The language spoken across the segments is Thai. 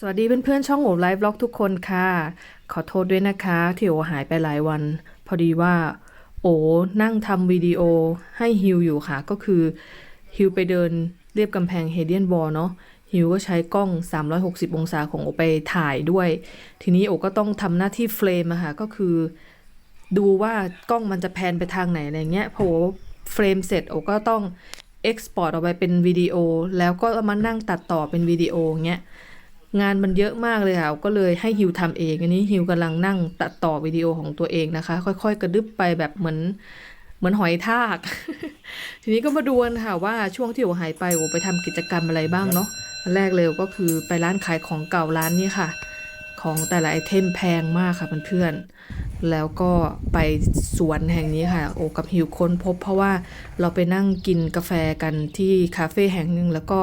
สวัสดีเพื่อนๆช่องโอไลฟ์บล็อกทุกคนค่ะ ขอโทษด้วยนะคะ ที่โอหายไปหลายวัน พอดีว่า โอนั่งทำวิดีโอให้ฮิวอยู่ค่ะ ก็คือฮิวไปเดินเรียบกำแพงเฮเดียนบอลเนาะฮิวก็ใช้กล้อง 360 องศาของโอไปถ่ายด้วย ทีนี้โอก็ต้องทำหน้าที่เฟรมอะค่ะ ก็คือ ดูว่ากล้องมันจะแพนไปทางไหนอะไรเงี้ยพอเฟรมเสร็จโอก็ต้องเอ็กซ์พอร์ตออกไปเป็นวิดีโอแล้วก็เอามานั่งตัดต่อเป็นวิดีโอเงี้ย งานมันเยอะมากเลยค่ะก็เลยให้ฮิวทำเองอันนี้ฮิวกำลังนั่งตัดต่อวิดีโอของตัวเองนะคะ ค่อย ๆ กระดึบไปแบบเหมือนเหมือนหอยทาก ทีนี้ก็มาดูกันค่ะว่าช่วงที่โอหายไปโอไปทำกิจกรรมอะไรบ้างเนาะอันแรกเลยก็คือไปร้านขายของเก่าร้านนี้ค่ะ ของแต่ละไอเทมแพงมากค่ะเพื่อนๆแล้วก็ไปสวนแห่งนี้ค่ะ โอกับฮิวค้นพบ เพราะว่าเราไปนั่งกินกาแฟกันที่คาเฟ่แห่งหนึ่งแล้วก็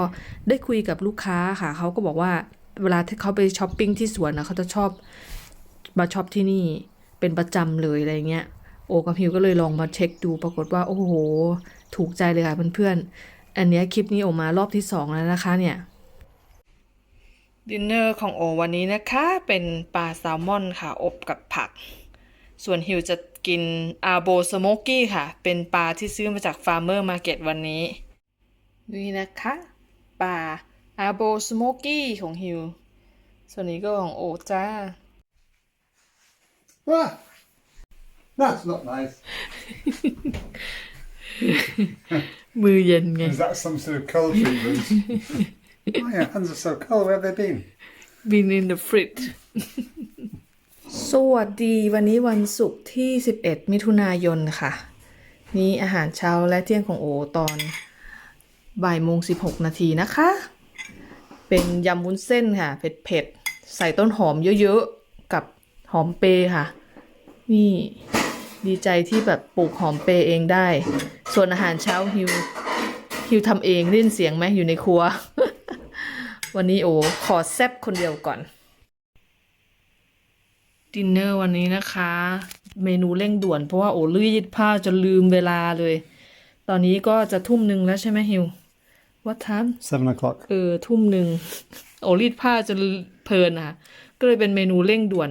ได้คุยกับลูกค้าค่ะเขาก็บอกว่า เวลาที่เขาไปช้อปปิ้งที่สวนนะเขาจะชอบมาช็อปที่นี่เป็นประจำเลยอะไรเงี้ย โอกับฮิวก็เลยลองมาเช็คดูปรากฏว่า โอ้โห ถูกใจเลยค่ะเพื่อนๆ อันเนี้ยคลิปนี้ออกมารอบที่สองแล้วนะคะเนี่ยดินเนอร์ของโอวันนี้นะคะเป็นปลาแซลมอนค่ะ อบกับผัก ส่วนฮิวจะกินอาโบสโมกี้ค่ะ เป็นปลาที่ซื้อมาจากฟาร์มเมอร์มาร์เก็ตวันนี้ นี่นะคะ ปลา อาโบสโมกี้ของฮิว ส่วนนี้ก็ของโอจ้า Ah, that's not nice. มือเย็นไง Is that some sort of cold treatment? oh yeah, hands are so cold. Where have they been? been in the fridge สวัสดีวันนี้วันศุกร์ที่ 11 มิถุนายนค่ะ นี่อาหารเช้าและเที่ยงของโอตอนบ่ายโมง16 นาทีนะคะ เป็นยำวุ้นเส้นค่ะ เผ็ดๆ ใส่ต้นหอมเยอะๆ กับหอมเปย์ค่ะ นี่ดีใจที่แบบปลูกหอมเปย์เองได้ ส่วนอาหารเช้าฮิวฮิวทำเองได้ยินเสียงไหมอยู่ในครัว วันนี้โอ้ขอแซบคนเดียวก่อน ดินเนอร์วันนี้นะคะ เมนูเร่งด่วนเพราะว่าโอ้ลือยืดผ้าจนลืมเวลาเลย ตอนนี้ก็จะทุ่มหนึ่งแล้วใช่ไหมฮิว วัดทัม Seven o'clock. เออทุ่มหนึ่งโอรีดผ้าจนเพลินอะก็เลยเป็นเมนูเร่งด่วน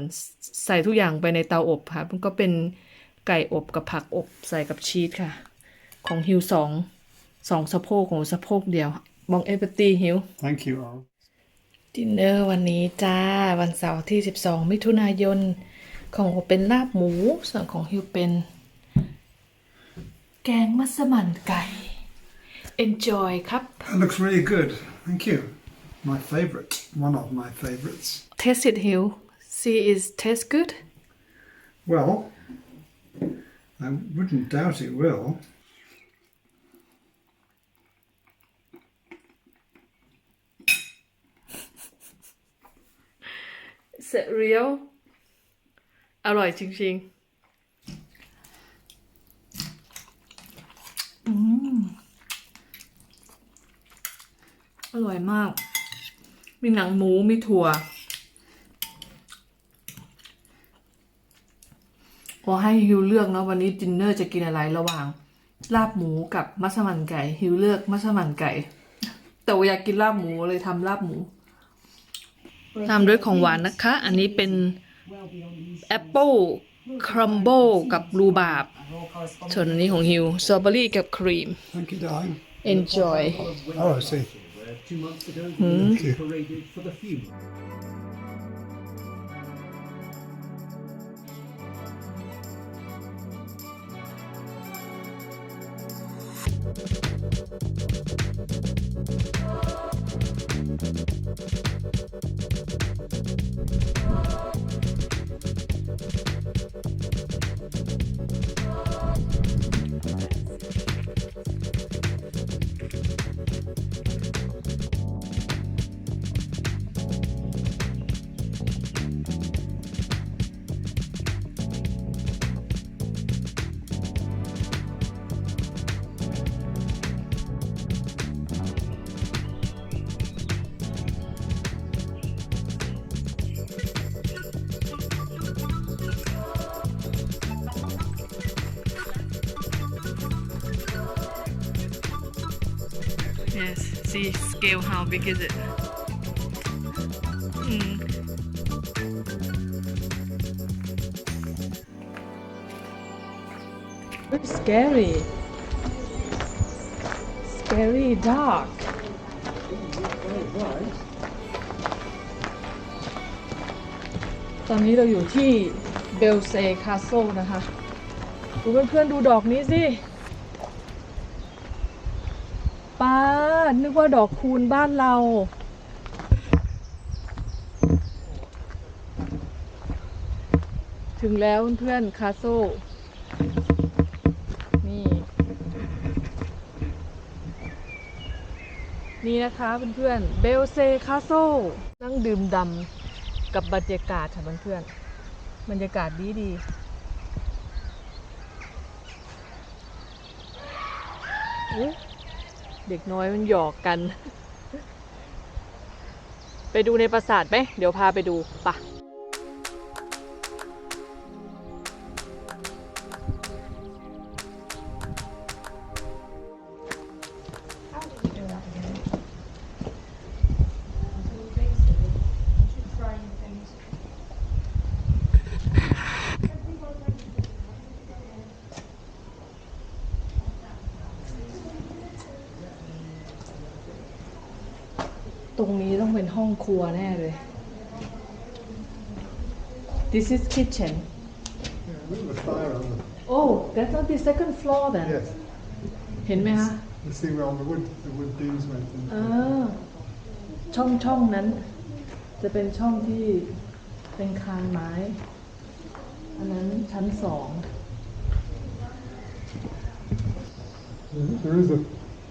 ใส่ทุกอย่างไปในเตาอบค่ะ มันก็เป็นไก่อบกับผักอบใส่กับชีสค่ะ ของฮิวสองสองสะโพกของสะโพกเดียวบองเอเปตี้ฮิว Thank you, all. ดินเนอร์วันนี้จ้า วันเสาร์ที่ 12 มิถุนายน ของโอเป็นลาบหมู ส่วนของฮิวเป็น แกงมัสมั่นไก่ enjoy ครับ That looks really good. Thank you. My favourite. One of my favourites. taste it ฮิว see is taste good Well, I wouldn't doubt it will. is it real อร่อยจริงๆ มาก มีหนังหมูมีถั่วขอให้ฮิวเลือกเนาะวันนี้ดินเนอร์จะกินอะไรระหว่าง ลาบหมูกับมัสมั่นไก่ฮิวเลือกมัสมั่นไก่ แต่ว่าอยากกินลาบหมูเลยทำลาบหมูตามด้วยของหวานนะคะ อันนี้เป็นแอปเปิลครัมโบกับบลูบาบ ส่วนอันนี้ของฮิวสตรอเบอรี่กับครีม Thank you, darling. enjoy Oh, I see. Where two months ago Thank he you. paraded for the funeral. See scale how big is it อืม It's scary scary dark ตอนนี้เราอยู่ที่เบลเซคา s โซนะคะดูเพื่อนๆดูดอกนี้สิ ปา นึกว่าดอกคูณบ้านเรา ถึงแล้วเพื่อนคาโซ นี่ นี่นะคะเพื่อนๆเบลเซคาโซ นั่งดื่มดำกับบรรยากาศค่ะเพื่อนๆบรรยากาศดีดีอุ๊ เด็กน้อยมันหยอกกัน ไปดูในปราสาทไหม เดี๋ยวพาไปดูปะ ตรงนี้ต้องเป็นห้องครัวแน่เลย This is kitchen Yeah, look at the fire on the. Oh that's not the second floor then Yes. เห็นไหมคะ You see where all the wood, the wood beams went in. อ่าช่องช่องนั้น จะเป็นช่องที่เป็นคานไม้ อันนั้นชั้นสอง There is a,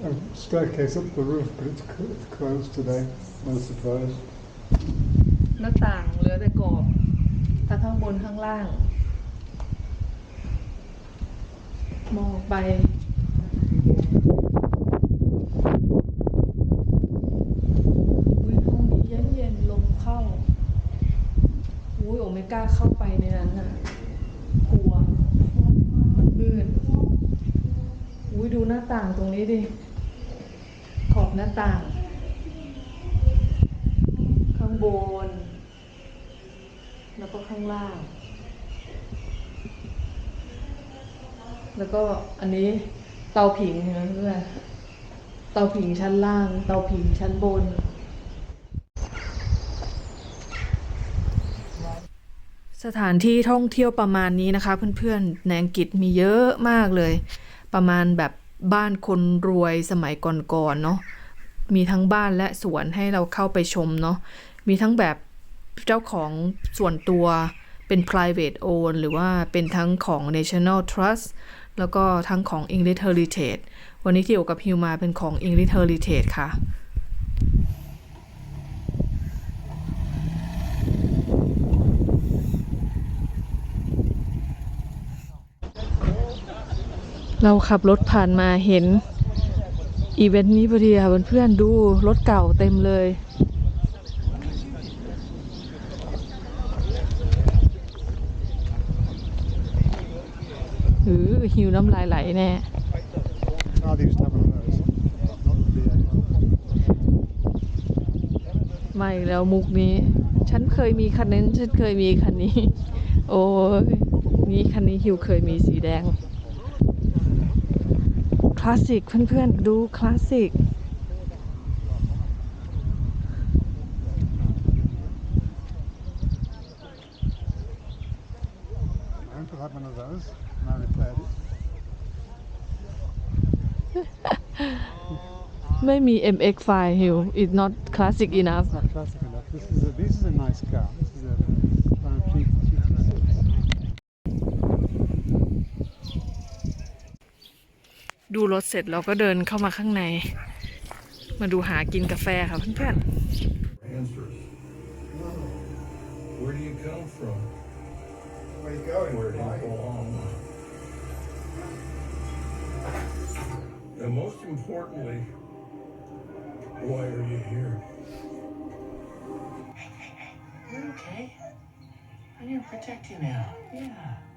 a staircase up the roof, but it's, cl- it's closed today. No surprise. หน้าต่างเหลือแต่กรอบทั้งข้างบนข้างล่าง มองออกไปอุ้ยห้องนี้เย็นๆลมเข้าอุ้ยโอไม่กล้าเข้าไปในนั้นน่ะ กลัว มันมืด อุ้ย ดูหน้าต่างตรงนี้ดิ ขอบหน้าต่าง ข้างบน แล้วก็ข้างล่าง แล้วก็อันนี้เตาผิงเห็นไหมเพื่อนเตาผิงชั้นล่าง เตาผิงชั้นบน สถานที่ท่องเที่ยวประมาณนี้นะคะ เพื่อนๆในอังกฤษมีเยอะมากเลย ประมาณแบบ บ้านคนรวยสมัยก่อนๆเนาะมีทั้งบ้านและสวนให้เราเข้าไปชมเนาะมีทั้งแบบเจ้าของส่วนตัวเป็น private own หรือว่าเป็นทั้งของ national trust แล้วก็ทั้งของ English heritage วันนี้ที่อยู่กับฮิวมาเป็นของ English heritage ค่ะ เราขับรถผ่านมาเห็นอีเวนต์นี้พอดีค่ะเพื่อนๆดูรถเก่าเต็มเลยหือหิวน้ำลายไหลแน่ไม่แล้วมุกนี้ ฉันเคยมีคันนั้นฉันเคยมีคันนี้ โอ้ยนี่คันนี้ฮิวเคยมีสีแดง ลาสสิกเพื่อนๆ ดูคลาสสิก My uncle had one of those, and I repaired it. ไม่มี MX5 ฮิว it's not classic enough It's not classic enough. This is a, this is a nice car. This is a Crown G GT6. ดูรถเสร็จเราก็เดินเข้ามาข้างใน มาดูหากินกาแฟค่ะเพื่อน answers. Where do you come from? Where you going? Where do you belong? And most importantly, why are you here? You're okay. I'm gonna protect you now. Yeah.